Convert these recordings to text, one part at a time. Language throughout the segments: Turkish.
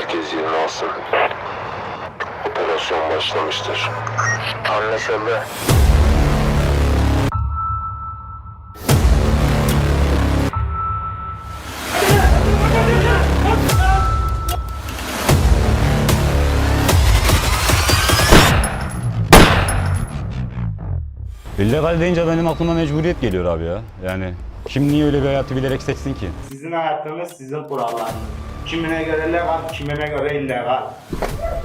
Herkes yerini alsın. Operasyon başlamıştır. Anlaşıldı. İllegal deyince benim aklıma mecburiyet geliyor abi ya. Yani kim niye öyle bir hayatı bilerek seçsin ki? Sizin hayatınız sizin kurallarınız. Kimine göre legal, kimine göre illegal.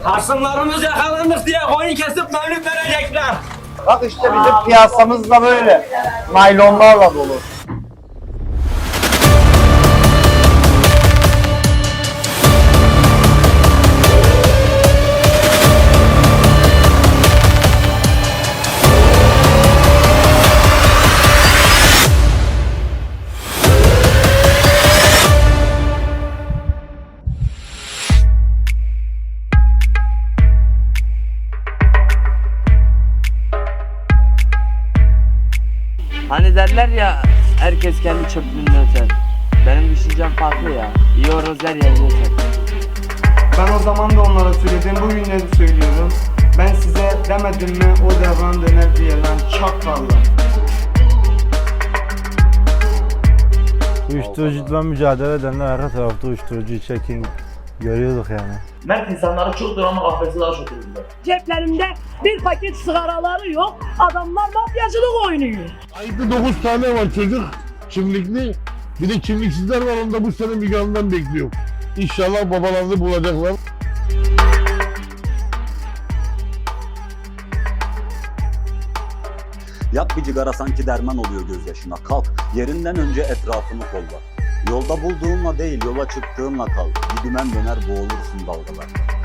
Harsınlarımız yakalandık diye koyun kesip mevlüt verecekler. Bak işte bizim piyasamız da böyle. Naylonlarla dolu. Hani derler ya herkes kendi çöplüğünde öter. Benim düşüncem farklı ya. İyi horoz her yerde öter. Ben o zaman da onlara söyledim, bugün de söylüyorum. Ben size demedim mi o devran döner diye lan çakallar. Uyuşturucuyla mücadele edenler arka tarafta uyuşturucuyu çekin görüyorduk yani. Mert insanları çoktur ama kafesi daha çok bizde. Ceplerinde bir paket sigaraları yok. Adamlar mafyacılık oynuyor. Ayda 9 tane var çocuk kimlikli. Bir de kimliksizler var onu da bu sene Müge bekliyor. İnşallah babalarını bulacaklar. Yak bir cigara sanki derman oluyor gözyaşına. Kalk yerinden önce etrafını kolla. Yolda bulduğunla değil yola çıktığınla kal. Bir dümen döner boğulursun dalgalarda.